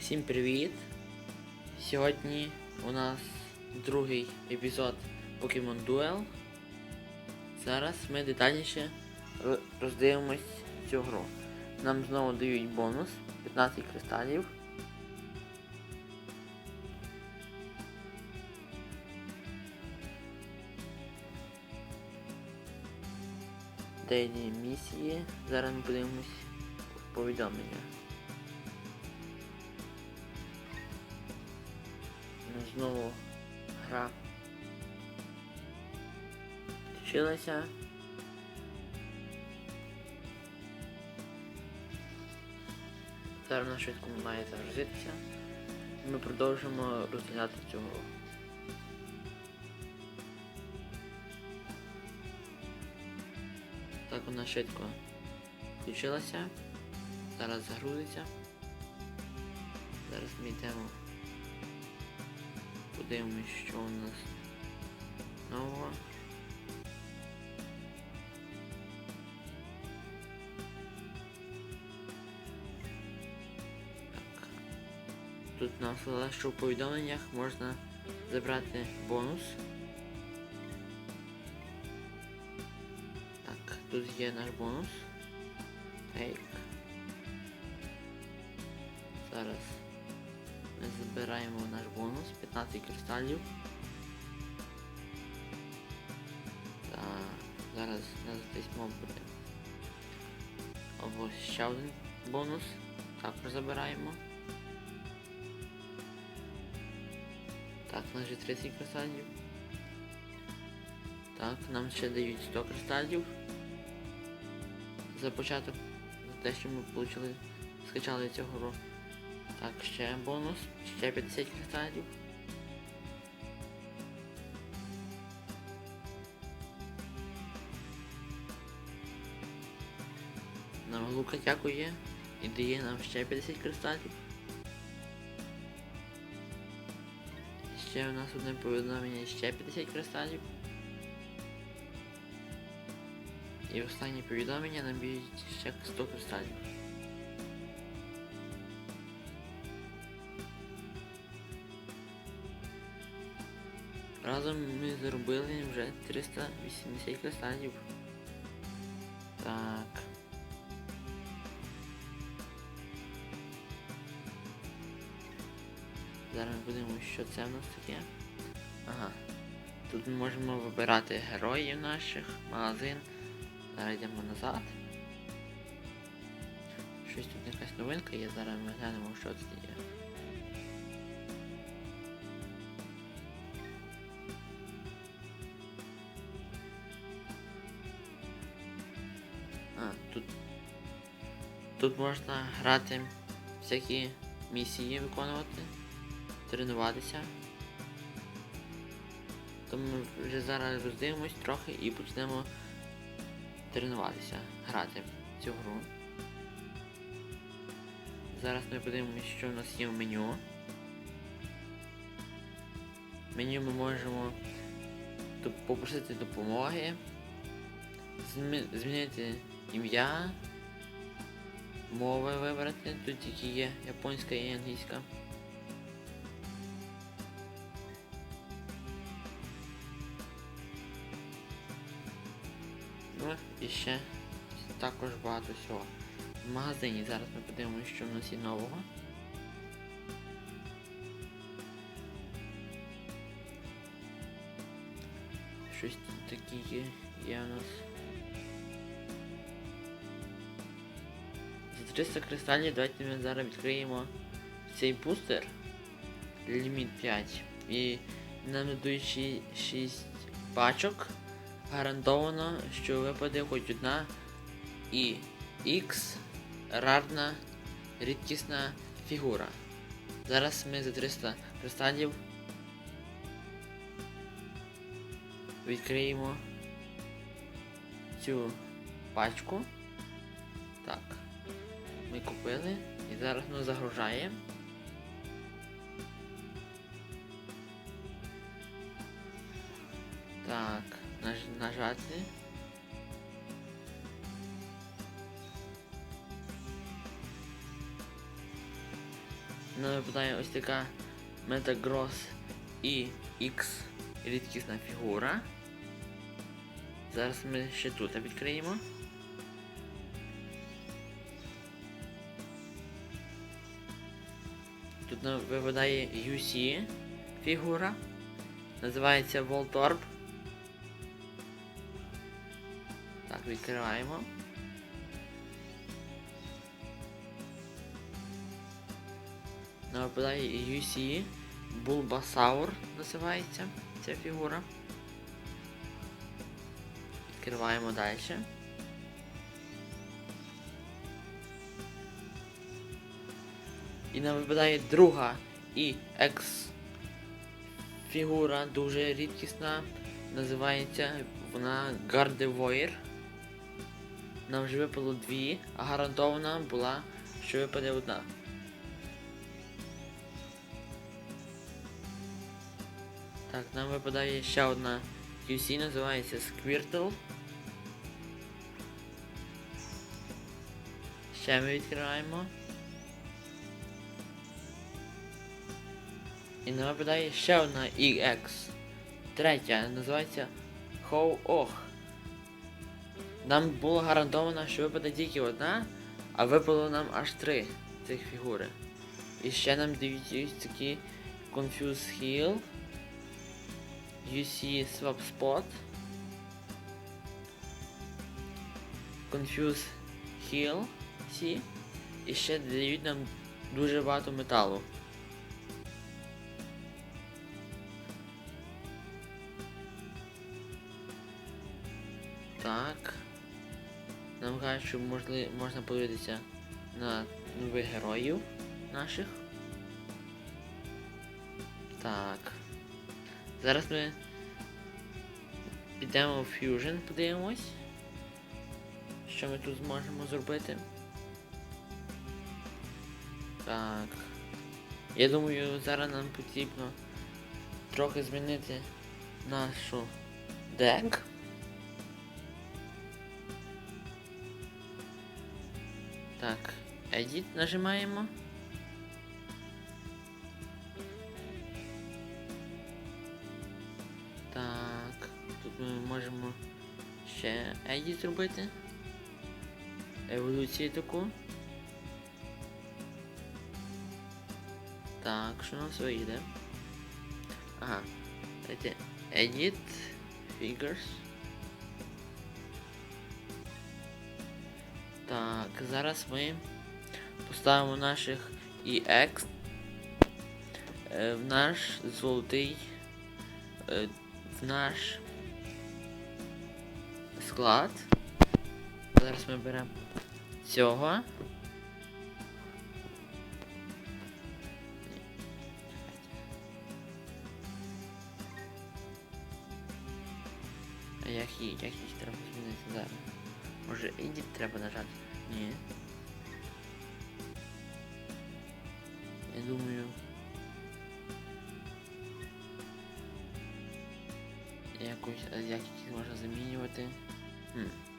Всім привіт! Сьогодні у нас другий епізод Pokemon Duel. Зараз ми детальніше роздивимось цю гру. Нам знову дають бонус 15 кристалів. Деякі місії. Зараз ми подивимось повідомлення. Знову гра включилася. Зараз вона швидко має загрузитися. Ми продовжимо розглядати цю гру. Так вона швидко включилася. Зараз загрузиться. Зараз ми йдемо. Подивимось, що у нас нового. Так. Тут нам сказали, що в повідомленнях можна забрати бонус. Так, тут є наш бонус. Тейк. Зараз ми збираємо наш бонус 15 кристалів. Так, зараз нас десь буде. Або ще один бонус. Також забираємо. Так, у нас вже 30 кристалів. Так, нам ще дають 100 кристалів. За початок, за те, що ми получили, скачали цього гру. Так, ще бонус, ще 50 кристалів. Нам Лука дякує і дає нам ще 50 кристалів. Ще у нас одне повідомлення, ще 50 кристалів. І останнє повідомлення нам ще 100 кристалів. Разом ми заробили вже 380 кристалів. Так. Зараз будемо, що це в нас таке. Ага. Тут ми можемо вибирати героїв наших, магазин. Зараз йдемо назад. Щось тут якась новинка є, зараз ми глянемо, що це є. Можна грати всякі місії виконувати, тренуватися. Тому ми вже зараз роздивимось трохи і почнемо тренуватися, грати в цю гру. Зараз ми подивимося, що в нас є в меню. В меню ми можемо попросити допомоги, змінити ім'я, мови вибрати, тут тільки є японська і англійська. Ну і ще також багато всього. В магазині зараз ми подивимося, що в нас є нового. Щось тут таке є, є у нас. За 300 кристалів давайте ми зараз відкриємо цей бустер. Ліміт 5. І нам дадуть 6 пачок. Гарантовано, що випаде хоч одна і X рарна рідкісна фігура. Зараз ми за 300 кристалів відкриємо цю пачку. Ми купили і зараз воно загружає. Так, наж, нажати. Нам випадає ось така Metagross і X рідкісна фігура. Зараз ми ще тут відкриємо. Нам випадає UC фігура. Називається Voltorb. Так, відкриваємо. Випадає UC Bulbasaur називається ця фігура. Відкриваємо далі. І нам випадає друга і екс фігура дуже рідкісна. Називається вона Gardevoir. Нам вже випало дві, а гарантована була, що випаде одна. Так, нам випадає ще одна QC, називається Squirtle. Ще ми відкриваємо. І нам випадає ще одна EX. Третя, називається How Och. Нам було гарантовано, що випаде тільки одна, а випало нам аж три цих фігури. І ще нам дають такі Confuse Heal. UC Swap Spot. Confuse Heal C. І ще дають нам дуже багато металу. Кажуть, що можли, можна подивитися на нових героїв наших. Так. Зараз ми підемо в Fusion, подивимось. Що ми тут зможемо зробити. Так. Я думаю, зараз нам потрібно трохи змінити нашу дек. Так, Edit нажимаємо. Так, тут ми можемо ще Edit зробити. Еволюцію таку. Так, що у нас вийде? Ага. Edit Figures. Так, зараз ми поставимо наших EX е, в наш золотий е, в наш склад. Зараз ми беремо цього. А як їх, як їх треба змінити зараз? Може Edit треба нажати? Ні. Я думаю. Якось, а як можна замінювати? Хм.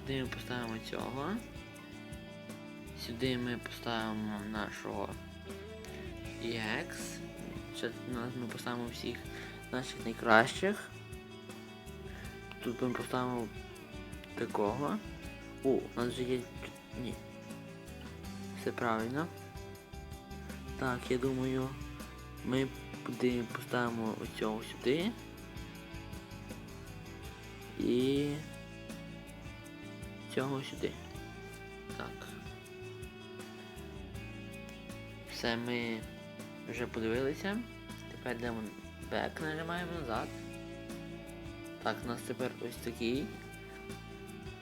Сюди ми поставимо цього. Сюди ми поставимо нашого EX. Ще ми поставимо всіх наших найкращих. Тут ми поставимо такого. О, у нас вже є. Ні. Все правильно. Так, я думаю, ми поставимо оцього сюди. І цього сюди. Так. Все ми вже подивилися. Тепер йдемо back, нажимаємо назад. Так, у нас тепер ось такий.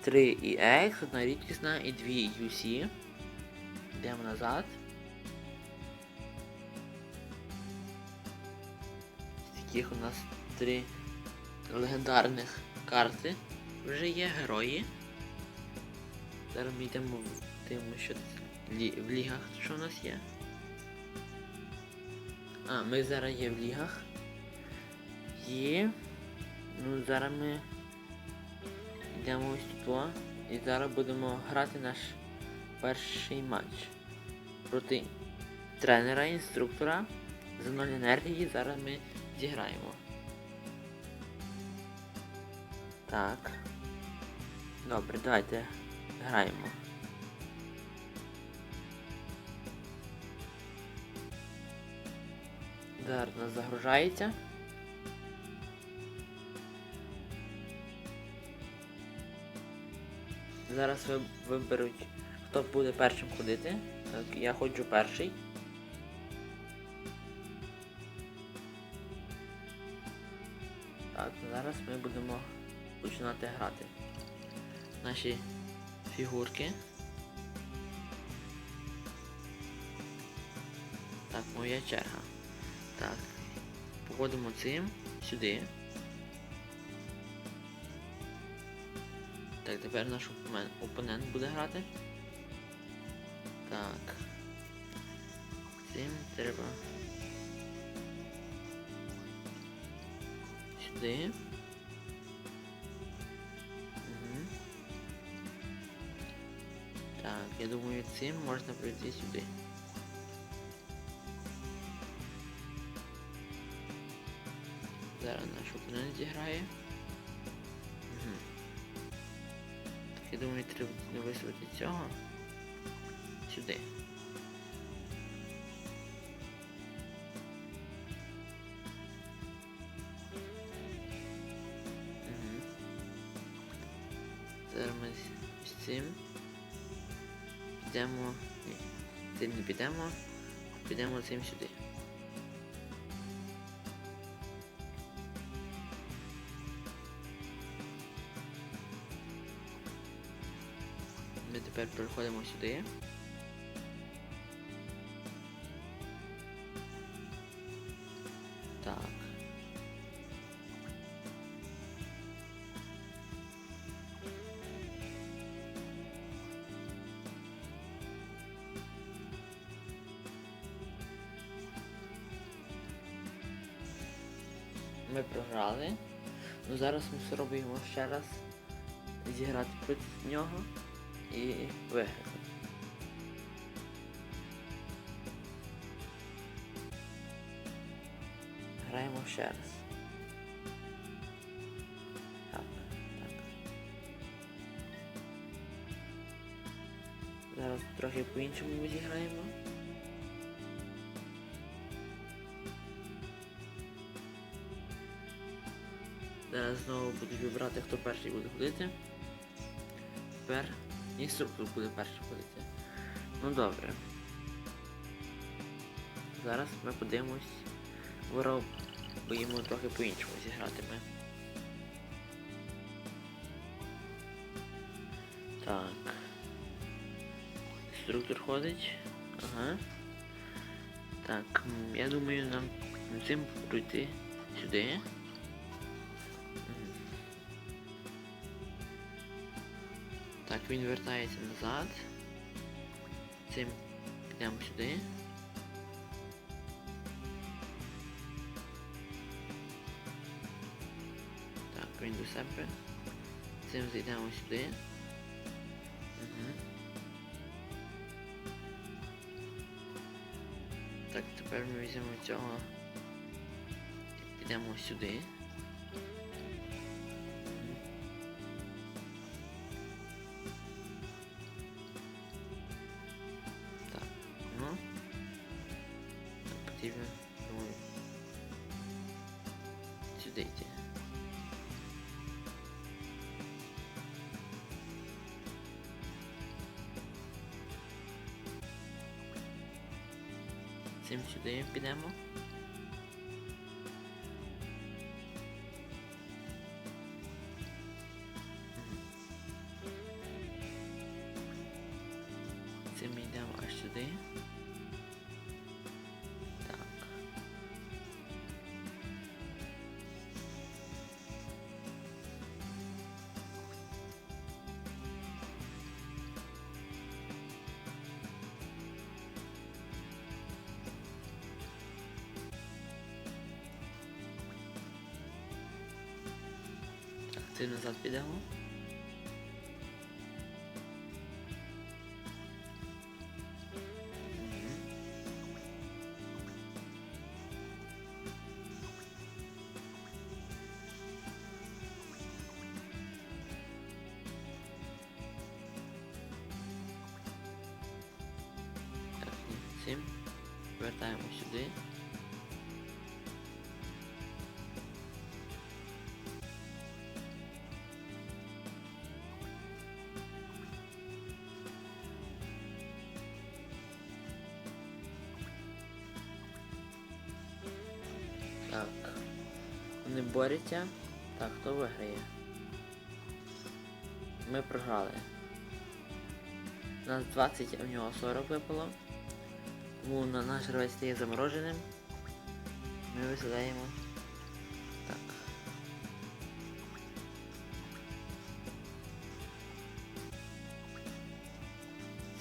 3 EX, одна рідкісна і 2 UC. Йдемо назад. таких у нас три легендарних карти. Вже є герої. Зараз ми йдемо в тим, що в лігах, що у нас є. А, ми зараз є в лігах. І. Ну, зараз ми йдемо ось тут. І зараз будемо грати наш перший матч проти тренера, інструктора за 0 енергії. Зараз ми зіграємо. Так. Добре, давайте граємо. Зараз нас загружається. Зараз ви виберуть, хто буде першим ходити. Так, я ходжу перший. Так, зараз ми будемо починати грати. Наші фігурки. Так, моя черга. Так. Походимо цим сюди. Так, тепер наш опонент, буде грати. Так. Цим треба. Сюди. Я думаю, цим можна пройти сюди. Зараз наш опонент зіграє. Угу. Так, я думаю, треба висувати цього. Сюди. Підемо. Ні, цим не підемо. Підемо цим сюди. Ми тепер переходимо сюди. Спробуємо ще раз зіграти проти нього і виграти. Граємо ще раз. Так, так. Зараз трохи по-іншому зіграємо. Знову будуть вибирати, хто перший буде ходити. Тепер інструктор буде перший ходити. Ну добре. Зараз ми подивимось. Ворог боїмо трохи по-іншому зіграти ми. Так. Інструктор ходить. Ага. Так, я думаю нам цим пройти сюди. Так, він вертається назад. Цим підемо сюди. Так, він до себе. Цим зайдемо сюди. Угу. Так, тепер ми візьмемо цього. Підемо сюди. Цим сюди підемо. Цим назад підемо. Мгм. Вони борються. Так, хто виграє? Ми програли. У нас 20, а в нього 40 випало. Тому на наш гравець стає замороженим. Ми виселяємо. Так.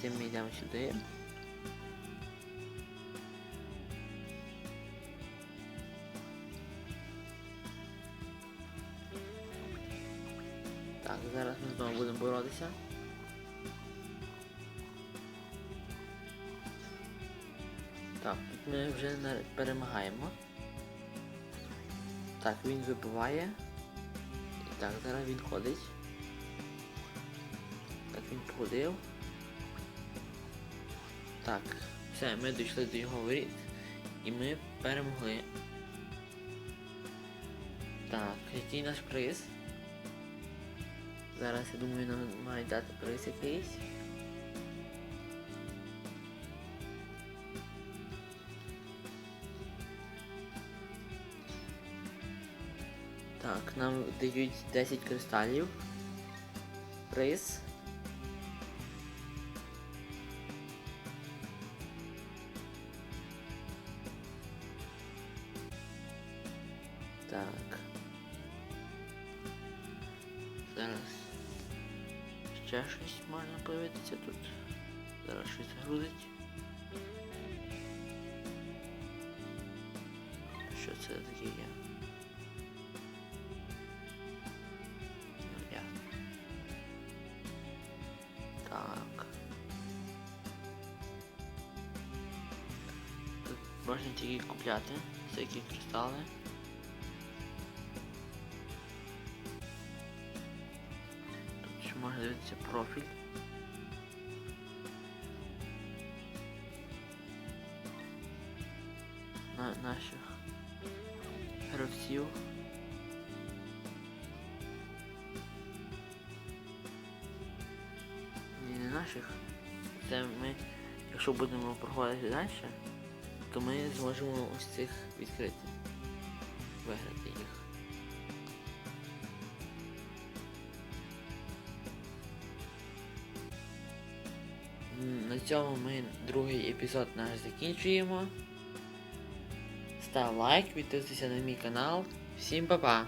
Цим ми йдемо сюди. Так, зараз ми знову будемо боротися. Так, тут ми вже перемагаємо. Так, він вибиває. І так, зараз він ходить. Так, він походив. Так, все, ми дійшли до його воріт. І ми перемогли. Так, який наш приз? Зараз я думаю нам мають дати приз якийсь. Так, нам дають 10 кристалів. Приз. Щось грузить. Що це таке є? Так. Тут можна тільки купляти всякі кристали. Тут ще можна дивитися профіль. Наших гравців. Ні, не наших. Це ми, якщо будемо проходити далі, то ми зможемо ось цих відкрити. Виграти їх. На цьому ми другий епізод наш закінчуємо. Став лайк, підписуйся на мій канал. Всім па-па!